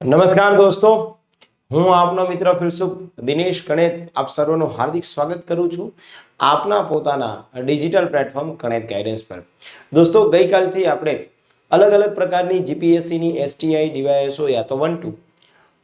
નમસ્કાર દોસ્તો, હું આપનો મિત્ર ફિલસુફ દિનેશ કણેત આપ સર્વનું હાર્દિક સ્વાગત કરું છું આપના પોતાના ડિજિટલ પ્લેટફોર્મ કણેત ગાઈડન્સ પર. દોસ્તો, ગઈકાલથી આપણે અલગ અલગ પ્રકારની જીપીએસસીની, એસટીઆઈ, ડીવાયએસઓ યા તો વન, ટુ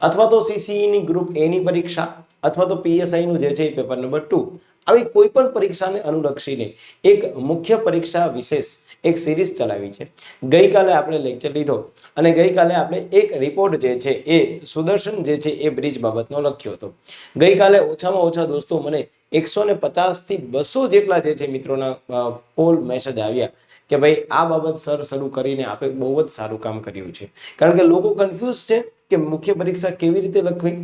અથવા તો સીસીઈની ગ્રુપ એની પરીક્ષા અથવા તો પીએસઆઈનું જે છે એ પેપર નંબર ટુ. આવી કોઈ પણ પરીક્ષાને અનુલક્ષીને એક મુખ્ય પરીક્ષા વિશેષ એક સિરીઝ ચલાવી છે. ગઈકાલે આપણે લેક્ચર લીધો અને ગઈકાલે આપણે એક રિપોર્ટ જે છે એ સુદર્શન જે છે એ બ્રિજ બાબતનો લખ્યો હતો. ગઈકાલે ઓછામાં ઓછા દોસ્તો મને એકસો ને પચાસથી બસો જેટલા જે છે મિત્રોના પોલ મેસેજ આવ્યા કે ભાઈ આ બાબત સર શરૂ કરીને આપે બહુ જ સારું કામ કર્યું છે. કારણ કે લોકો કન્ફ્યુઝ છે કે મુખ્ય પરીક્ષા કેવી રીતે લખવી?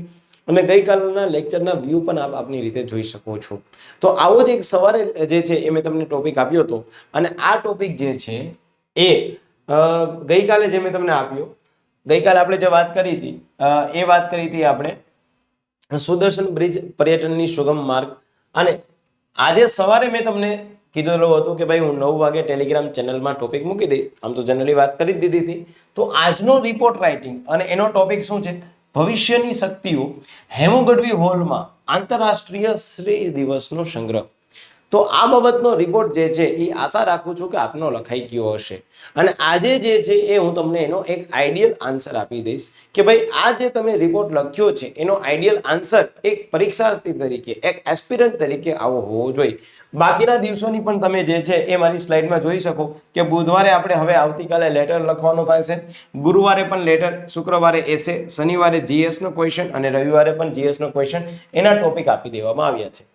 અને ગઈકાલના લેક્ચરના વ્યૂ પણ આપ આપની રીતે જોઈ શકો છો. તો આવો જ એક સવારે જે છે એ મેં તમને ટોપિક આપ્યો હતો. અને આ ટોપિક જે છે એ ગઈકાલે જે મેં તમને આપ્યો, ગઈકાલે આપણે જે વાત કરી હતી એ વાત કરી હતી આપણે, સુદર્શન બ્રિજ પર્યટનની સુગમ માર્ગ. અને આજે સવારે મેં તમને કીધેલું હતું કે ભાઈ હું નવ વાગે ટેલિગ્રામ ચેનલમાં ટોપિક મૂકી દઈશ. આમ તો જનરલી વાત કરી જ દીધી હતી. તો આજનો રિપોર્ટ રાઇટિંગ અને એનો ટોપિક શું છે? ભવિષ્યની શક્તિઓ હેમોગઢવી હોલમાં આંતરરાષ્ટ્રીય શ્રેય દિવસનો સંગ્રહ. તો આ બાબતનો રિપોર્ટ જે છે એ આશા રાખું છું કે આપનો લખાઈ ગયો હશે. અને આજે જે છે એ હું તમને એનો એક આઈડિયલ આન્સર આપી દઈશ કે ભાઈ આ જે તમે રિપોર્ટ લખ્યો છે એનો આઈડિયલ આન્સર એક પરીક્ષાર્થી તરીકે, એક એસ્પિરન્ટ તરીકે આવો હોવો જોઈએ. બાકીના દિવસોની પણ તમે જે છે એ મારી સ્લાઇડમાં જોઈ શકો કે બુધવારે આપણે હવે આવતીકાલે લેટર લખવાનો થાય છે. ગુરુવારે પણ લેટર શુક્રવારે એસે શનિવારે જીએસનો ક્વેશ્ચન અને રવિવારે પણ જીએસનો ક્વેશ્ચન એના ટોપિક આપી દેવામાં આવ્યા છે.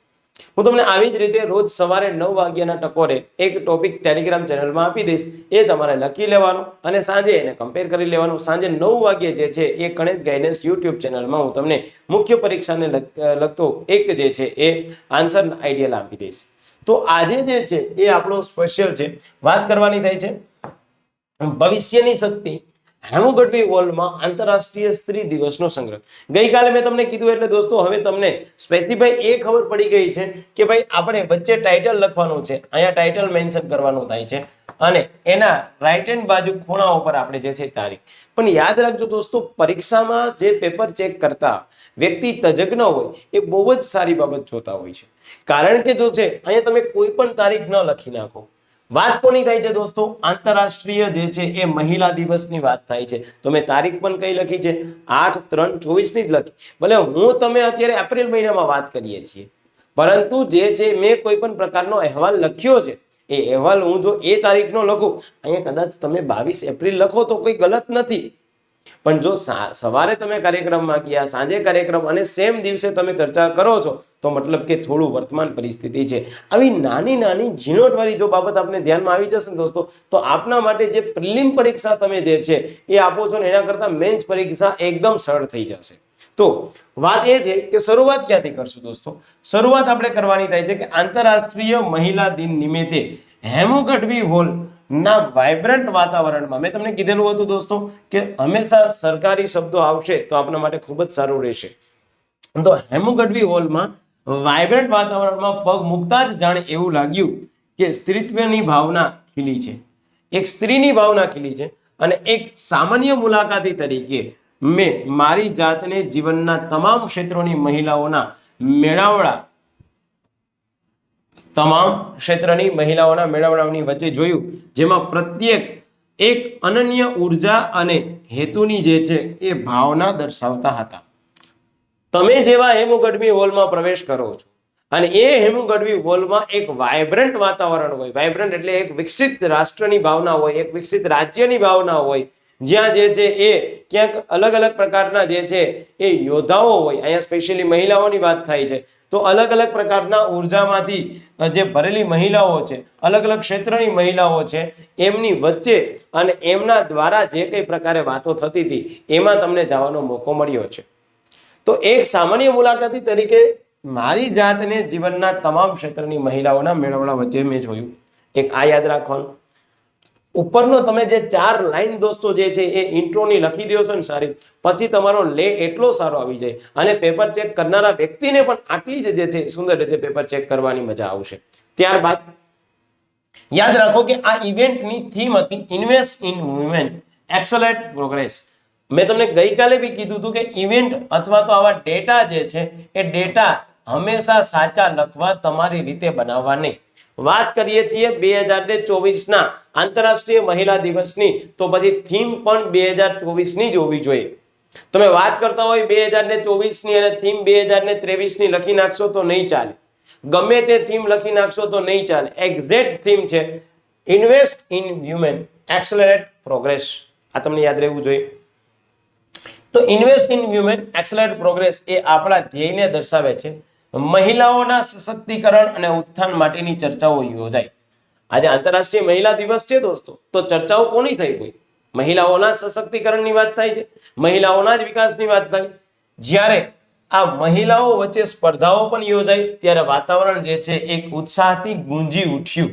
હું તમને આવી જ રીતે રોજ સવારે નવ વાગ્યાના ટકોરે એક ટોપિક ટેલિગ્રામ ચેનલમાં આપી દઈશ. એ તમારે લખી લેવાનો અને સાંજે એને કમ્પેર કરી લેવાનું. સાંજે નવ વાગ્યે જે છે એ ગણિત ગાઈડન્સ યુટ્યુબ ચેનલમાં હું તમને મુખ્ય પરીક્ષાને લગ- લગતો એક જે છે એ આન્સર આઈડિયલ આપી દઈશ. તો આજે જે છે એ આપણો સ્પેશિયલ છે. વાત કરવાની થાય છે ભવિષ્યની શક્તિ. હેમોગઢવી વર્લ્ડમાં આંતરરાષ્ટ્રીય સ્ત્રી દિવસનો સંગ્રહ. ગઈકાલે મેં તમને કીધું એટલે દોસ્તો, હવે તમને સ્પેસિફાઈ એ ખબર પડી ગઈ છે કે ભાઈ આપણે વચ્ચે ટાઇટલ લખવાનું છે, અહીંયા ટાઇટલ મેન્શન કરવાનું થાય છે અને એના રાઈટ હેન્ડ બાજુ ખૂણા ઉપર આપણે જે છે તારીખ. પણ યાદ રાખજો દોસ્તો, પરીક્ષામાં જે પેપર ચેક કરતા વ્યક્તિ તજજ્ઞ હોય એ બહુ જ સારી બાબત જોતા હોય છે. કારણ કે જો છે, અહીંયા તમે કોઈ પણ તારીખ ન લખી નાખો. વાત કોની થાય છે દોસ્તો? આંતરરાષ્ટ્રીય જે છે એ મહિલા દિવસની વાત થાય છે. તો મેં તારીખ પણ કઈ લખી છે? આઠ ત્રણ ચોવીસની જ લખી. ભલે હું તમે અત્યારે એપ્રિલ મહિનામાં વાત કરીએ છીએ. પરંતુ જે છે મેં કોઈ પણ પ્રકારનો અહેવાલ લખ્યો છે. એ અહેવાલ હું જો એ તારીખનો લખું, અહીંયા કદાચ તમે બાવીસ એપ્રિલ લખો તો કોઈ ગલત નથી. પણ જો સવારે તમે કાર્યક્રમમાં ગયા, સાંજે કાર્યક્રમ અને સેમ દિવસે તમે ચર્ચા કરો છો, તો મતલબ કે થોડું વર્તમાન પરિસ્થિતિ છે. આવી નાની નાની ઝીણોટવાળી જો બાબત આપણે ધ્યાનમાં આવી જશે ને દોસ્તો, તો આપના માટે જે પ્રિલિમ પરીક્ષા તમે જે છે, એ આપો છો ને એના કરતાં મેન્સ પરીક્ષા એકદમ સરળ થઈ જશે. તો વાત એ છે કે શરૂઆત ક્યાંથી કરશું દોસ્તો? શરૂઆત આપણે કરવાની થાય છે કે આંતરરાષ્ટ્રીય મહિલા દિન નિમિત્તે હેમોગઢવી હોલ ના વાઇબ્રન્ટ વાતાવરણમાં. મેં તમને કીધેલું હતું દોસ્તો કે હંમેશા સરકારી શબ્દો આવશે તો આપણા માટે ખૂબ જ સારું રહેશે. તો હેમોગઢવી હોલમાં વાઇબ્રન્ટ વાતાવરણમાં પગ મૂકતા જ જાણે એવું લાગ્યું કે સ્ત્રીત્વની ભાવના ખીલી છે. એક સ્ત્રીની ભાવના ખીલી છે અને એક સામાન્ય મુલાકાતી તરીકે મેં મારી જાતને જીવનના તમામ ક્ષેત્રોની મહિલાઓના મેળાવડા તમામ ક્ષેત્રની મહિલાઓના મેળાવડાની વચ્ચે જોયું, જેમાં પ્રત્યેક એક અનન્ય ઊર્જા અને હેતુની જે છે એ ભાવના દર્શાવતા હતા. તમે જેવા હેમુગઢવી હોલમાં પ્રવેશ કરો છો અને એ હેમુગઢવી હોલમાં એક વાઇબ્રન્ટ વાતાવરણ હોય વાઇબ્રન્ટ એટલે એક વિકસિત રાષ્ટ્રની ભાવના હોય, એક વિકસિત રાજ્યની ભાવના હોય, જ્યાં જે છે એ ક્યાંક અલગ અલગ પ્રકારના જે છે એ યોદ્ધાઓ હોય. અહીંયા સ્પેશિયલી મહિલાઓની વાત થાય છે. તો અલગ અલગ પ્રકારના ઉર્જામાંથી જે ભરેલી મહિલાઓ છે, અલગ અલગ ક્ષેત્રની મહિલાઓ છે, એમની વચ્ચે અને એમના દ્વારા જે કઈ પ્રકારે વાતો થતી હતી, એમાં તમને જવાનો મોકો મળ્યો છે. તો એક સામાન્ય મુલાકાતી તરીકે મારી જાતને જીવનના તમામ ક્ષેત્રની મહિલાઓના મેળવણા વચ્ચે મેં જોયું. એક આ યાદ રાખવાનું. ઉપરનો તમે જે ચાર લાઈન દોસ્તો જે છે એ ઇન્ટ્રોની લખી દો છો ને સારી પછી તમારો લે એટલો સારો આવી જાય. અને પેપર ચેક કરનારા વ્યક્તિને પણ આટલી જ જે છે સુંદર રીતે પેપર ચેક કરવાની મજા આવશે. ત્યારબાદ યાદ રાખો કે આ ઇવેન્ટની થીમ હતી invest in women. Accelerate progress મેં તમને ગઈકાલે બી કીધું હતું કે ઇવેન્ટ અથવા તો આવા ડેટા જે છે એ ડેટા હંમેશા સાચા લખવા તમારી રીતે બનાવવા નહીં. વાત કરીએ છીએ બે હજાર ચોવીસના આંતરરાષ્ટ્રીય મહિલા દિવસની તો પછી થીમ પણ બે હજાર ચોવીસની જ હોવી જોઈએ. તમે વાત કરતા હોય બે હજાર ને ચોવીસની અને થીમ બે હજાર ને ત્રેવીસની લખી નાખશો તો નહીં ચાલે. ગમે તે થીમ લખી નાખશો તો નહીં ચાલે. એક્ઝેક્ટ થીમ છે invest in human accelerate progress આ તમને યાદ રહેવું જોઈએ. તો invest in human accelerate progress એ આપણા ધ્યેયને દર્શાવે છે. મહિલાઓના સશક્તિકરણ અને ઉત્થાન માટેની ચર્ચાઓ યોજાય. આજે આંતરરાષ્ટ્રીય મહિલા દિવસ છે દોસ્તો, તો ચર્ચાઓ કોની થઈ કોઈ મહિલાઓના સશક્તિકરણની વાત થાય છે, મહિલાઓના જ વિકાસની વાત થાય. જ્યારે આ મહિલાઓ વચ્ચે સ્પર્ધાઓ પણ યોજાય, ત્યારે વાતાવરણ જે છે એક ઉત્સાહથી ગુંજી ઉઠ્યું.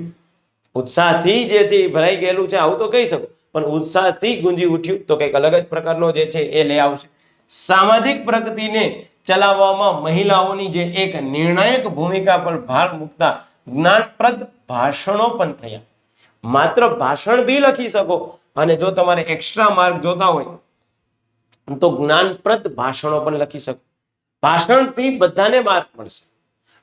ઉત્સાહથી જે છે એ ભરાઈ ગયેલું છે, આવું તો કહી શકું, પણ ઉત્સાહથી ગુંજી ઉઠ્યું, તો કંઈક અલગ જ પ્રકારનો જે છે એ લઈ આવશે. સામાજિક પ્રગતિને ચલાવવામાં મહિલાઓની જે એક નિર્ણાયક ભૂમિકા પર ભાર મૂકતા જ્ઞાનપ્રદ ભાષણો પણ થયા. માત્ર ભાષણ બી લખી શકો અને જો તમારે એક્સ્ટ્રા માર્ક જોતા હોય, તો જ્ઞાનપ્રદ ભાષણો પણ લખી શકો. ભાષણથી બધાને માર્ક મળશે.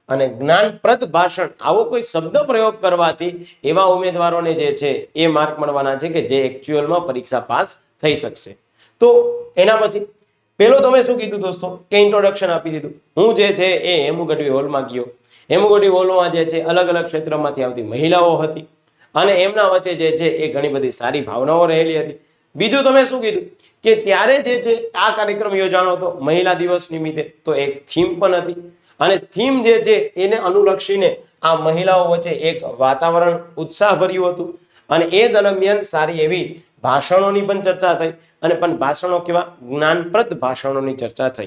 અને જ્ઞાનપ્રદ ભાષણ, આવો કોઈ શબ્દ પ્રયોગ કરવાથી એવા ઉમેદવારોને જે છે, એ માર્ક મળવાના છે કે જે એકચ્યુઅલમાં પરીક્ષા પાસ થઈ શકશે. તો એના પછી, પેલો તમે શું કીધું દોસ્તો? કે ઇન્ટ્રોડક્શન આપી દીધું. હું જે છે, એ હેમુ ગઢવી હોલમાં ગયો. હેમુગઢવી હોલમાં જે છે અલગ અલગ ક્ષેત્રમાંથી આવતી મહિલાઓ હતી. અને એમના વચ્ચે જે છે, એ ઘણી બધી સારી ભાવનાઓ રહેલી હતી. બીજું તમે શું કીધું? કે ત્યારે જે છે, આ કાર્યક્રમ યોજાણો હતો, મહિલા દિવસ નિમિત્તે, તો એક થીમ પણ હતી. અને થીમ જે છે, એને અનુલક્ષીને આ મહિલાઓ વચ્ચે એક વાતાવરણ ઉત્સાહભર્યું હતું. અને એ દરમિયાન સારી એવી ભાષણોની પણ ચર્ચા થઈ. અને પણ ભાષણો કેવા? જ્ઞાનપ્રદ ભાષણોની ચર્ચા થઈ.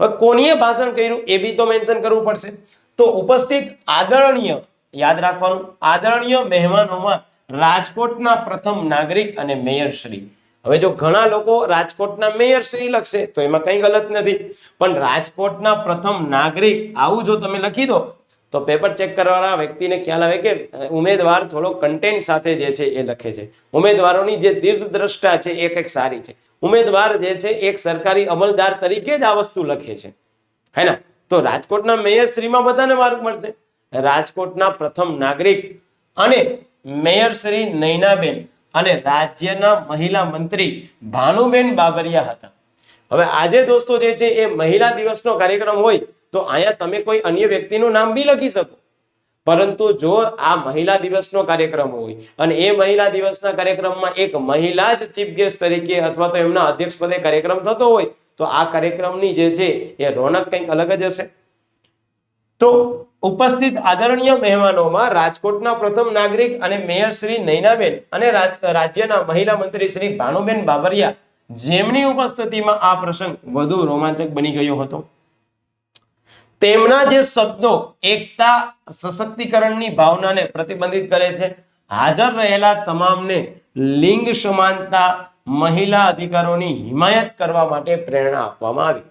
હવે કોનીએ ભાષણ કર્યું, એ બી તો મેન્શન કરવું પડશે. તો ઉપસ્થિત આદરણીય, યાદ રાખવાનું, આદરણીય મહેમાનોમાં રાજકોટના પ્રથમ નાગરિક અને મેયર શ્રી. હવે જો ઘણા લોકો રાજકોટના મેયર શ્રી લખશે, તો એમાં કંઈ ગલત નથી. પણ રાજકોટના પ્રથમ નાગરિક આવું જો તમે લખી દો, તો પેપર ચેક કરવાના વ્યક્તિને ખ્યાલ આવે કે ઉમેદવાર થોડો કન્ટેન્ટ સાથે જે છે એ લખે છે. ઉમેદવારોની જે દીર્ઘદ્રષ્ટા છે એ કંઈક સારી છે. ઉમેદવાર જે છે એક સરકારી અમલદાર તરીકે જ આ વસ્તુ લખે છે. હે ને? તો રાજકોટના મેયર શ્રીમાં બધાને માર્ક મળશે. રાજકોટના પ્રથમ નાગરિક અને મેયર શ્રી નૈનાબેન અને રાજ્યના મહિલા મંત્રી ભાનુબેન બાબરિયા હતા. હવે આજે દોસ્તો જે છે એ મહિલા દિવસનો કાર્યક્રમ હોય તો અહીંયા તમે કોઈ અન્ય વ્યક્તિનું નામ બી લખી શકો. પરંતુ જો આ મહિલા દિવસનો કાર્યક્રમ હોય અને એ મહિલા દિવસના કાર્યક્રમમાં એક મહિલા જ ચીફ ગેસ્ટ તરીકે અથવા તો એમના અધ્યક્ષ પદે કાર્યક્રમ થતો હોય તો આ કાર્યક્રમની જે છે એ રોનક કંઈક અલગ જ હશે. તો ઉપસ્થિત આદરણીય મહેમાનોમાં રાજકોટના પ્રથમ નાગરિક અને મેયર શ્રી નૈનાબેન અને રાજ્યના મહિલા મંત્રી શ્રી ભાનુબેન બાબરિયા, જેમની ઉપસ્થિતિમાં આ પ્રસંગ વધુ રોમાંચક બની ગયો હતો. તેમના જે શબ્દો એકતા, સશક્તિકરણની ભાવનાને પ્રતિબંધિત કરે છે, હાજર રહેલા તમામને લિંગ સમાનતા મહિલા અધિકારોની હિમાયત કરવા માટે પ્રેરણા આપવામાં આવી.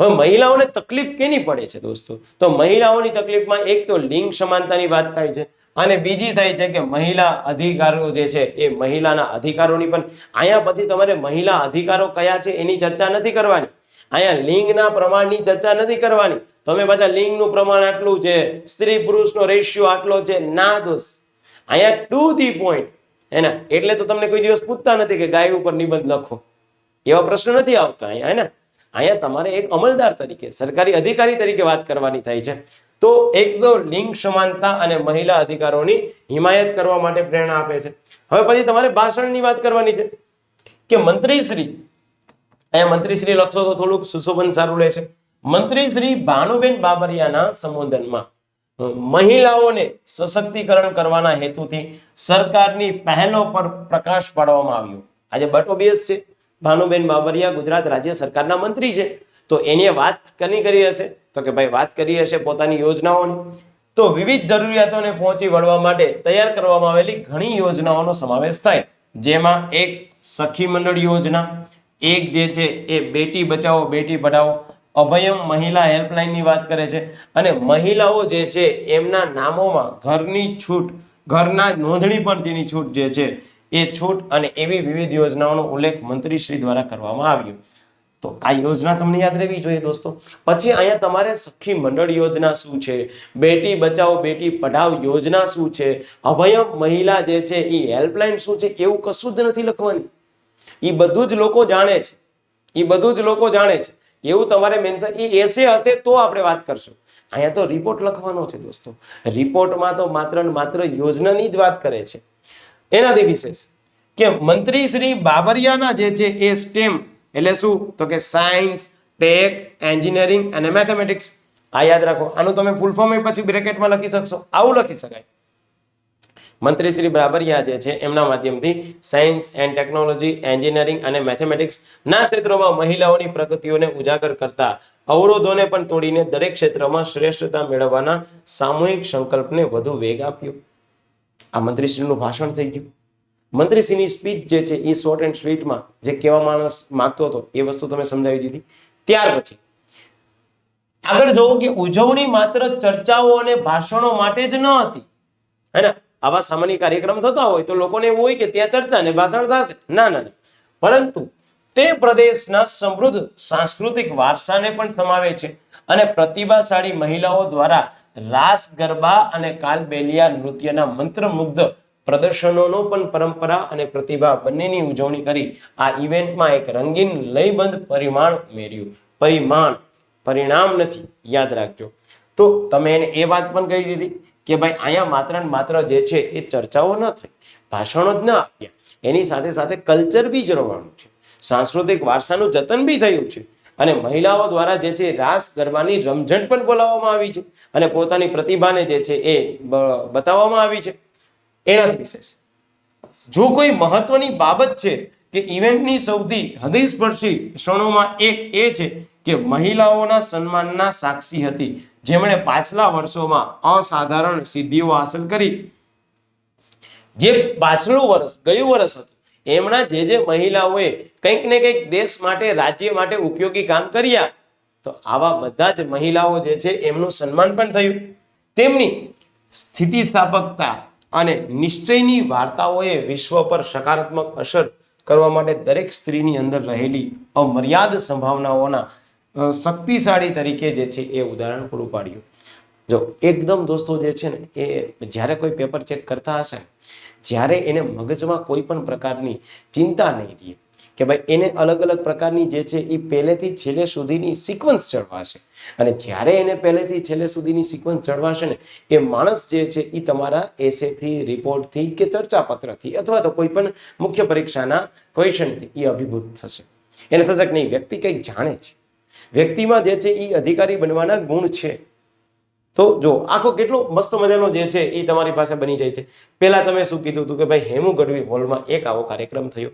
હવે મહિલાઓને તકલીફ કેની પડે છે દોસ્તો? તો મહિલાઓની તકલીફમાં એક તો લિંગ સમાનતાની વાત થાય છે અને બીજી થાય છે કે મહિલા અધિકારો જે છે એ મહિલાના અધિકારોની પણ. અહીંયા પછી તમારે મહિલા અધિકારો કયા છે એની ચર્ચા નથી કરવાની. અહીંયા લિંગના પ્રમાણની ચર્ચા નથી કરવાની. તમે બધા લિંગનું પ્રમાણ આટલું છે, સ્ત્રી પુરુષનો રેશિયો આટલો છે. ના દોસ્ત. અહીંયા ટુ ધી પોઈન્ટ એના, એટલે તો તમને કોઈ દિવસ પૂછતા નથી કે ગાય ઉપર નિબંધ લખો. એવા પ્રશ્ન નથી આવતા અહીંયા, હે ને? અહીંયા તમારે એક અમલદાર તરીકે, સરકારી અધિકારી તરીકે વાત કરવાની થાય છે. તો એક તો લિંગ સમાનતા અને મહિલા અધિકારોની હિમાયત કરવા માટે પ્રેરણા આપે છે. હવે પછી તમારે ભાષણની વાત કરવાની છે કે મંત્રીશ્રી, અહીંયા મંત્રીશ્રી લખશો તો થોડુંક સુશોભન સારું રહેશે. મંત્રીશ્રી ભાનુબેન બાબરિયાના સંબોધનમાં મહિલાઓને સશક્તિકરણ કરવાના હેતુથી સરકારની પહેલો પર પ્રકાશ પાડવામાં આવ્યો. આજે બટ ઓબિયસ છે, ભાનુબેન બાબરિયા ગુજરાત રાજ્ય સરકારના મંત્રી છે. તો એની વાત કની કરી હશે? તો કે ભાઈ વાત કરી હશે પોતાની યોજનાઓની. તો વિવિધ જરૂરિયાતોને પહોંચી વળવા માટે તૈયાર કરવામાં આવેલી ઘણી યોજનાઓનો સમાવેશ થાય. જેમાં એક સખી મંડળ યોજના, એક જે છે એ બેટી બચાવો, બેટી પઢાઓ અભયમ મહિલા હેલ્પલાઇનની વાત કરે છે. અને મહિલાઓ જે છે, એમના નામોમાં ઘરની છૂટ, ઘરના નોંધણી પર તેની છૂટ જે છે, એ છૂટ અને એવી વિવિધ યોજનાઓનો ઉલ્લેખ મંત્રીશ્રી દ્વારા કરવામાં આવ્યો. તો આ યોજના તમને યાદ રહેવી જોઈએ દોસ્તો. પછી અહીંયા તમારે સખી મંડળ યોજના શું છે? બેટી બચાવો, બેટી પઢાવ યોજના શું છે? અભયમ મહિલા જે છે, એ હેલ્પલાઇન શું છે? એવું કશું જ નથી લખવાનું. એ બધું જ લોકો જાણે છે. એ બધું જ લોકો જાણે છે. એવું તમારે મેન્શન એ એસે હશે તો આપણે વાત કરશું. અહીંયા તો રિપોર્ટ લખવાનો છે દોસ્તો. રિપોર્ટમાં તો માત્ર ને માત્ર યોજનાની જ વાત કરે છે. એનાથી વિશેષ કે મંત્રી શ્રી બાબરિયાના જે છે, એ સ્ટેમ એટલે શું? તો કે સાયન્સ ટેક એન્જિનિયરિંગ અને મેથેમેટિક્સ આ યાદ રાખો, આનું તમે ફૂલ ફોર્મ પછી બ્રેકેટમાં લખી શકશો. આવું લખી શકાય. મંત્રી શ્રી બરાબરિયા જે છે, એમના માધ્યમથી સાયન્સ એન્ડ ટેકનોલોજી એન્જિનિયરિંગ અને મેથેમેટિક્સ ના ક્ષેત્રોમાં મહિલાઓની પ્રગતિઓને ઉજાગર કરતા અવરોધોને પણ તોડીને દરેક ક્ષેત્રમાં શ્રેષ્ઠતા મેળવવાના સામૂહિક સંકલ્પને વધુ વેગ આપ્યો. આ મંત્રીશ્રીનું ભાષણ થઈ ગયું. મંત્રીશ્રીની સ્પીચ જે છે, એ શોર્ટ એન્ડ સ્વીટમાં જે કેવા માણસ માગતો હતો, એ વસ્તુ તમે સમજાવી દીધી. ત્યાર પછી આગળ જોવું કે ઉજવણી માત્ર ચર્ચાઓ અને ભાષણો માટે જ ન હતી. હે આવા સામાન્ય કાર્યક્રમ થતા હોય તો લોકોને એવું હોય કે ત્યાં ચર્ચા ને ભાષણ થશે. ના ના પરંતુ તે પ્રદેશના સમૃદ્ધ સાંસ્કૃતિક વારસાને પણ સમાવે છે અને પ્રતિભાશાળી મહિલાઓ દ્વારા રાસ, ગરબા અને કાલબેલિયા નૃત્યના મંત્રમુગ્ધ પ્રદર્શનોનો પણ પરંપરા અને પ્રતિભા બંનેની ઉજવણી કરી આ ઇવેન્ટમાં એક રંગીન લયબંધ પરિમાણ ઉમેર્યું પરિમાણ, પરિણામ નથી. યાદ રાખજો. તો તમે એને એ વાત પણ કહી દીધી. કે ભાઈ અહીંયા માત્ર ને માત્ર જે છે એ ચર્ચાઓ ન થઈ, ભાષણો જ ન આપ્યા એની સાથે સાથે કલ્ચર બી જળવાનું છે. સાંસ્કૃતિક વારસાનું જતન બી થયું છે. અને મહિલાઓ દ્વારા જે છે રાસ ગરબાની રમઝટ પણ બોલાવવામાં આવી છે. અને પોતાની પ્રતિભાને જે છે એ બતાવવામાં આવી છે. એનાથી વિશેષ, જો કોઈ મહત્વની બાબત છે કે ઇવેન્ટની સૌથી હૃદયસ્પર્શી ક્ષણોમાં એક એ છે કે મહિલાઓના સન્માનના સાક્ષી હતી. જેમણે પાછલા વર્ષોમાં અસાધારણ સિદ્ધિઓ હાંસલ કરી. જે પાછલું વર્ષ, ગયું વર્ષ હતું. એમના જે જે મહિલાઓએ કંઈક ને કંઈક દેશ માટે, રાજ્ય માટે ઉપયોગી કામ કર્યા, તો આવા બધા જ મહિલાઓ જે છે એમનું સન્માન પણ થયું. તેમની સ્થિતિસ્થાપકતા અને નિશ્ચયની વાર્તાઓએ વિશ્વ પર સકારાત્મક અસર કરવા માટે દરેક સ્ત્રીની અંદર રહેલી અમર્યાદ સંભાવનાઓના શક્તિશાળી તરીકે જે છે એ ઉદાહરણ પૂરું પાડ્યું જો, એકદમ દોસ્તો જે છે ને, એ જ્યારે કોઈ પેપર ચેક કરતા હશે, જ્યારે એને મગજમાં કોઈ પણ પ્રકારની ચિંતા નહીં રહે, કે ભાઈ એને અલગ અલગ પ્રકારની જે છે એ પહેલેથી છેલ્લે સુધીની સિક્વન્સ ચડવાશે અને જ્યારે એને પહેલેથી છેલ્લે સુધીની સિક્વન્સ ચડવાશે ને, એ માણસ જે છે એ તમારા એસેથી રિપોર્ટથી કે ચર્ચાપત્રથી અથવા તો કોઈ પણ મુખ્ય પરીક્ષાના ક્વેશ્ચનથી એ અભિભૂત થશે. એને થશે કે નહીં? વ્યક્તિ કંઈક જાણે છે. વ્યક્તિમાં જે છે એ અધિકારી બનવાના ગુણ છે. તો જો આખો કેટલો મસ્ત મજાનો જે છે એ તમારી પાસે બની જાય છે. પહેલા તમે શું કીધું હતું કે ભાઈ હેમુ ગઢવી હોલમાં એક આવો કાર્યક્રમ થયો.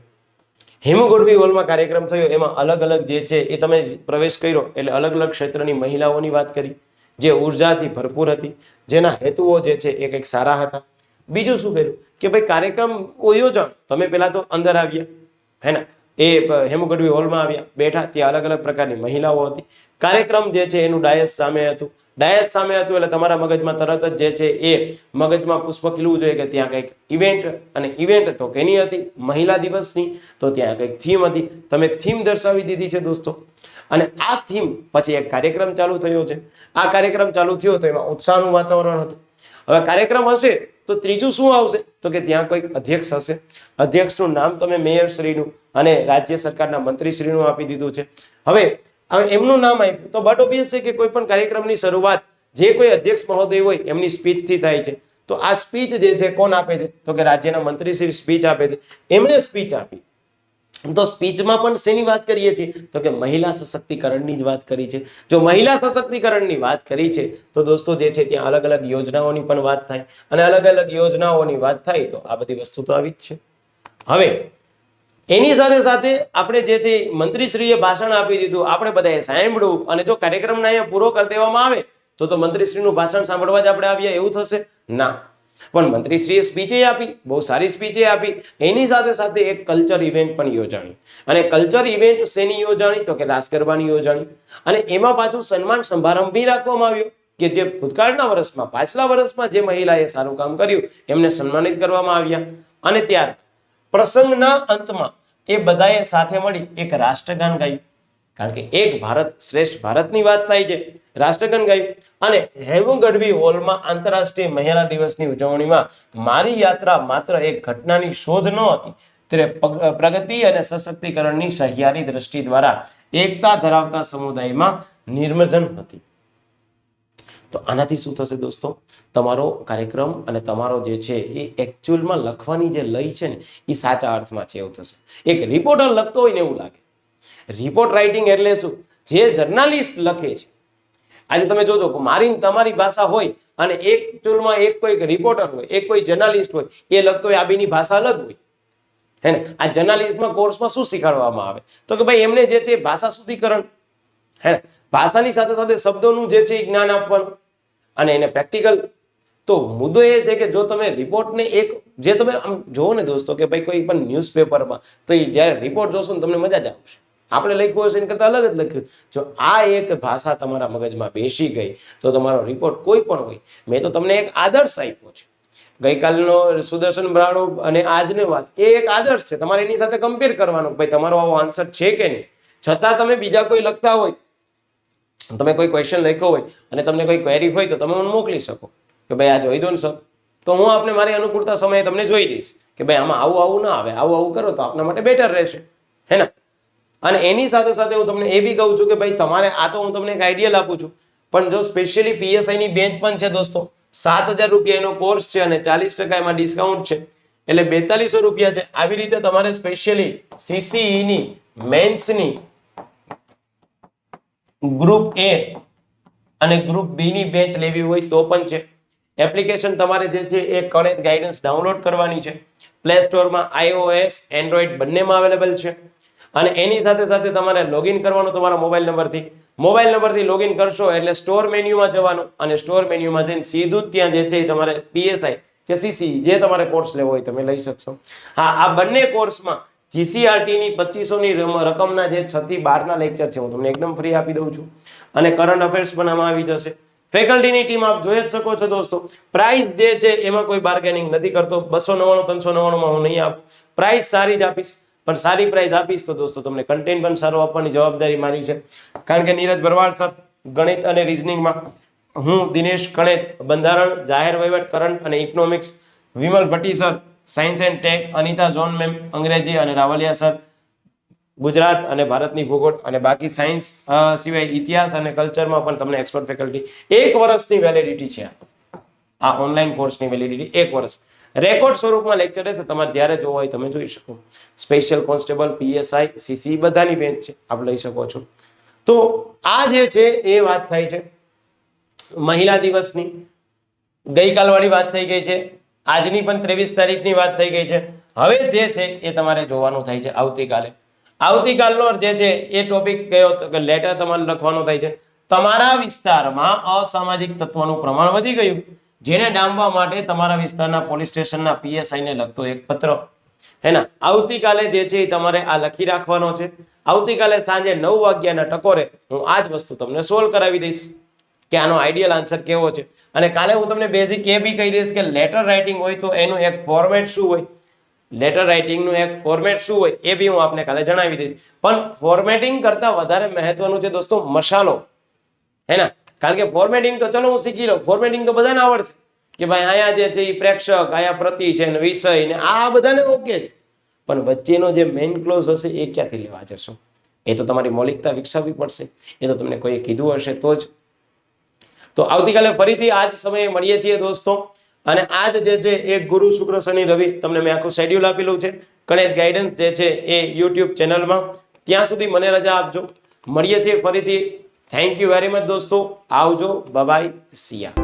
હેમુ ગઢવી હોલમાં કાર્યક્રમ થયો, એમાં અલગ અલગ જે છે એ તમે પ્રવેશ કર્યો, એટલે અલગ અલગ ક્ષેત્રની મહિલાઓની વાત કરી, જે ઉર્જાથી ભરપૂર હતી, જેના હેતુઓ જે છે એ કંઈક સારા હતા. બીજું શું કર્યું કે ભાઈ કાર્યક્રમ યોજણ તમે પહેલા તો અંદર આવ્યા, હે ને? એ હેમુગઢવી હોલમાં આવ્યા. બેઠા. ત્યાં અલગ અલગ પ્રકારની મહિલાઓ હતી. કાર્યક્રમ જે છે એનું ડાયસ સામે હતું. ડાયસ સામે હતું એટલે તમારા મગજમાં તરત જ જે છે એ મગજમાં પુષ્પ ખીલવું જોઈએ કે ત્યાં કંઈક ઇવેન્ટ અને ઇવેન્ટ તો કેની હતી? મહિલા દિવસની. તો ત્યાં કંઈક થીમ હતી. તમે થીમ દર્શાવી દીધી છે દોસ્તો. અને આ થીમ પછી એક કાર્યક્રમ ચાલુ થયો છે. આ કાર્યક્રમ ચાલુ થયો તો એમાં ઉત્સાહનું વાતાવરણ હતું. હવે કાર્યક્રમ હશે તો ત્રીજું શું આવશે? તો કે ત્યાં કોઈક અધ્યક્ષ હશે. અધ્યક્ષનું નામ તમે મેયર શ્રીનું અને રાજ્ય સરકારના મંત્રી શ્રીનું આપી દીધું છે. હવે એમનું નામ આપ્યું. તો બટ ઓબ્વિયસ છે કે કોઈ પણ કાર્યક્રમની શરૂઆત જે કોઈ અધ્યક્ષ મહોદય હોય એમની સ્પીચથી થાય છે. તો આ સ્પીચ જે છે, કોણ આપે છે? તો કે રાજ્યના મંત્રી શ્રી સ્પીચ આપે છે. એમણે સ્પીચ આપી. તો સ્પીચમાં પણ શેની વાત કરીએ છીએ? તો કે મહિલા સશક્તિકરણની જ વાત કરી છે. જો મહિલા સશક્તિકરણની વાત કરી છે, તો દોસ્તો જે છે ત્યાં અલગ અલગ યોજનાઓની પણ વાત થાય. અને અલગ અલગ યોજનાઓની વાત થાય તો આ બધી વસ્તુ તો આવી જ છે. હવે, એની સાથે સાથે આપણે જે છે મંત્રીશ્રીએ ભાષણ આપી દીધું, આપણે બધાએ સાંભળ્યું. અને જો કાર્યક્રમને અહીંયા પૂરો કરી દેવામાં આવે, તો તો મંત્રીશ્રીનું ભાષણ સાંભળવા જ આપણે આવ્યા એવું થશે? ના. પણ મંત્રીશ્રીએ સ્પીચે આપી, બહુ સારી સ્પીચે આપી. એની સાથે સાથે એક કલ્ચર ઇવેન્ટ પણ યોજાણી. અને કલ્ચર ઇવેન્ટ શેની યોજાણી? તો કે રાસ ગરબાની યોજાણી. અને એમાં પાછું સન્માન સમારંભ બી રાખવામાં આવ્યો કે જે ભૂતકાળના વર્ષમાં, પાછલા વર્ષમાં જે મહિલાએ સારું કામ કર્યું, એમને સન્માનિત કરવામાં આવ્યા. અને ત્યાર પ્રસંગના અંતમાં એ બધાએ સાથે મળી એક રાષ્ટ્રગાન ગાયું. કારણ કે એક ભારત શ્રેષ્ઠ ભારતની વાત થાય છે. રાષ્ટ્રગાન ગાયું. અને હેમુ ગઢવી હોલમાં આંતરરાષ્ટ્રીય મહિલા દિવસની ઉજવણીમાં મારી યાત્રા માત્ર એક ઘટનાની શોધ ન હતી. ત્યારે પ્રગતિ અને સશક્તિકરણની સહિયારી દ્રષ્ટિ દ્વારા એકતા ધરાવતા સમુદાયમાં નિર્મજન હતી. તો આનાથી શું થશે દોસ્તો? તમારો કાર્યક્રમ અને તમારો જે છે એ એકચ્યુઅલમાં લખવાની જે લય છે ને, એ સાચા અર્થમાં છે એવું થશે. એક રિપોર્ટર લખતો હોય ને એવું લાગે. રિપોર્ટ રાઇટિંગ એટલે શું? જે જર્નાલિસ્ટ લખે છે. આજે તમે જોજો મારી તમારી ભાષા હોય અને એક ચૂલમાં એક કોઈ રિપોર્ટર હોય, એક કોઈ જર્નાલિસ્ટ હોય, એ લખતો હોય, આ ભાષા અલગ હોય. હે ને? આ જર્નાલિસ્ટમાં કોર્સમાં શું શીખવાડવામાં આવે? તો કે ભાઈ એમને જે છે ભાષા શુદ્ધિકરણ. હે ને? ભાષાની સાથે સાથે શબ્દોનું જે છે જ્ઞાન આપવાનું. અને એને પ્રેક્ટિકલ તો મુદ્દો એ છે કે જો તમે રિપોર્ટને એક, જે તમે આમ જોવો ને દોસ્તો કે ભાઈ કોઈ પણ ન્યૂઝપેપરમાં તો એ જ્યારે રિપોર્ટ જોશો ને તમને મજા જ આવશે. આપણે લખ્યું હશે એના કરતાં અલગ જ લખ્યું. જો આ એક ભાષા તમારા મગજમાં બેસી ગઈ, તો તમારો રિપોર્ટ કોઈ પણ હોય. મેં તો તમને એક આદર્શ આપ્યો છે. ગઈકાલનો સુદર્શન બ્રાડો અને આજની વાત, એ એક આદર્શ છે. તમારે એની સાથે કમ્પેર કરવાનો ભાઈ તમારો આવો આન્સર છે કે નહીં? છતાં તમે બીજા કોઈ લખતા હોય, તમે કોઈ ક્વેશ્ચન લખ્યો હોય અને તમને કોઈ ક્વેરી હોય, તો તમે મને મોકલી શકો. કે ભાઈ આ જોઈ દો ને સર. તો હું આપને મારી અનુકૂળતા સમયે તમને જોઈ દઈશ કે ભાઈ આમાં આવું આવું ના આવે. આવું આવું કરો તો આપના માટે બેટર રહેશે. અને એની સાથે સાથે હું તમને એ બી કહું છું કે ભાઈ તમારે આ તો હું તમને એક આઈડિયલ આપું છું. પણ જો સ્પેશિયલી પીએસઆઈની બેન્ચ પણ છે દોસ્તો, સાત હજાર રૂપિયાનો કોર્સ છે અને ચાલીસ ટકા એમાં ડિસ્કાઉન્ટ છે. એટલે બેતાલીસો રૂપિયા છે. આવી રીતે તમારે સ્પેશિયલી સીસીઈની મેન્સની ગ્રુપ એ અને ગ્રુપ બી ની બેચ લેવી હોય તો પણ છે. એપ્લિકેશન તમારે જે છે એ કનેક્ટ ગાઈડન્સ ડાઉનલોડ કરવાની છે. પ્લે સ્ટોરમાં આઈઓએસ એન્ડ્રોઈડ બંનેમાં અવેલેબલ છે. અને એની સાથે સાથે તમારે લોગિન કરવાનું તમારા મોબાઈલ નંબરથી મોબાઈલ નંબરથી લોગિન કરશો એટલે સ્ટોર મેન્યુમાં જવાનું અને સ્ટોર મેન્યુમાં જઈને સીધું ત્યાં જે છે એ તમારે પીએસઆઈ કે સીસી જે તમારે કોર્સ લેવો હોય તમે લઈ શકશો. હા, આ બંને કોર્સમાં જીસીઆરટી ની પચીસોની રકમના જે છ થી બારના લેક્ચર છે, હું તમને એકદમ ફ્રી આપી દઉં છું. અને કરંટ અફેર્સ પણ આમાં આવી જશે. ફેકલ્ટીની ટીમ આપ જોઈ જ શકો છો દોસ્તો. પ્રાઇસ જે છે એમાં કોઈ બાર્ગેનિંગ નથી કરતો. બસો નવ્વાણું, ત્રણસો નવ્વાણુંમાં હું નહીં આપું. પ્રાઇસ સારી જ આપીશ. પણ સારી પ્રાઇસ આપીશ તો દોસ્તો તમને કન્ટેન્ટ પણ સારો આપવાની જવાબદારી મારી છે કારણ કે નીરજ ભરવાડ સર, ગણિત અને રિઝનિંગમાં હું, દિનેશ, કણેત, બંધારણ, જાહેર વહીવટ, કરંટ અને economics Vimal Bhatti sir science and tech Anita zone ma'am અંગ્રેજી અને રાવલિયા સર, ગુજરાત અને ભારતની ભૂગોળ અને બાકી સાયન્સ સિવાય ઇતિહાસ અને કલ્ચરમાં પણ તમને એક્સપર્ટ ફેકલ્ટી એક વર્ષની વેલિડિટી છે. આ ઓનલાઈન કોર્સની વેલિડિટી એક વર્ષ રેકોર્ડ સ્વરૂપમાં લેક્ચર રહેશે. તમારે જ્યારે જોવો હોય તમે જોઈ શકો. સ્પેશિયલ કોન્સ્ટેબલ પીએસઆઈ સીસી બધાની બેન્ચ છે. આપ લઈ શકો છો. તો આ જે છે એ વાત થાય છે. મહિલા દિવસની ગઈકાલવાળી વાત થઈ ગઈ છે. આજની પણ ત્રેવીસ તારીખની વાત થઈ ગઈ છે. હવે જે છે એ તમારે જોવાનું થાય છે આવતીકાલે. આવતીકાલનો જે છે એ ટોપિક કયો તો કે લેટર તમારે લખવાનો થાય છે. તમારા વિસ્તારમાં અસામાજિક તત્વોનું પ્રમાણ વધી ગયું. જેને ડામવા માટે તમારા વિસ્તારના પોલીસ સ્ટેશનના પીએસઆઈ ને લગતો એક પત્ર. હેના, આવતીકાલે જે છે એ તમારે આ લખી રાખવાનો છે. આવતીકાલે સાંજે નવ વાગ્યાના ટકોરે હું આ જ વસ્તુ તમને સોલ્વ કરાવી દઈશ કે આનો આઈડિયલ આન્સર કેવો છે. અને કાલે હું તમને બેઝિક એ બી કહી દઈશ કે લેટર રાઇટિંગ હોય તો એનું એક ફોર્મેટ શું હોય? લેટર રાઇટિંગનું એક ફોર્મેટ શું હોય એ બી હું આપને કાલે જણાવી દઈશ. પણ ફોર્મેટિંગ કરતાં વધારે મહત્વનું છે દોસ્તો મસાલો. હે કારણ કે ફોર્મેટિંગ તો ચલો હું શીખી લઉં. ફોર્મેટિંગ તો બધાને આવડશે. કે ભાઈ અહીંયા જે છે એ પ્રેક્ષક, અહીંયા પ્રતિ છે ને વિષય ને આ બધાને ઓકે છે. પણ વચ્ચેનો જે મેઇન ક્લોઝ હશે એ ક્યાંથી લેવા જશો? એ તો તમારી મૌલિકતા વિકસાવવી પડશે. એ તો તમને કોઈએ કીધું હશે તો જ. તો આવતીકાલે ફરીથી આ જ સમયે મળીએ છીએ દોસ્તો. અને આજ જે છે એ ગુરુ શુક્ર શનિ રવિ તમને મેં આખું શેડ્યુલ આપેલું છે. ગણેશ ગાઈડન્સ જે છે એ યુટ્યુબ ચેનલમાં ત્યાં સુધી મને રજા આપજો. મળીએ છીએ ફરીથી. થેન્ક યુ વેરી મચ દોસ્તો આવજો બાય સિયા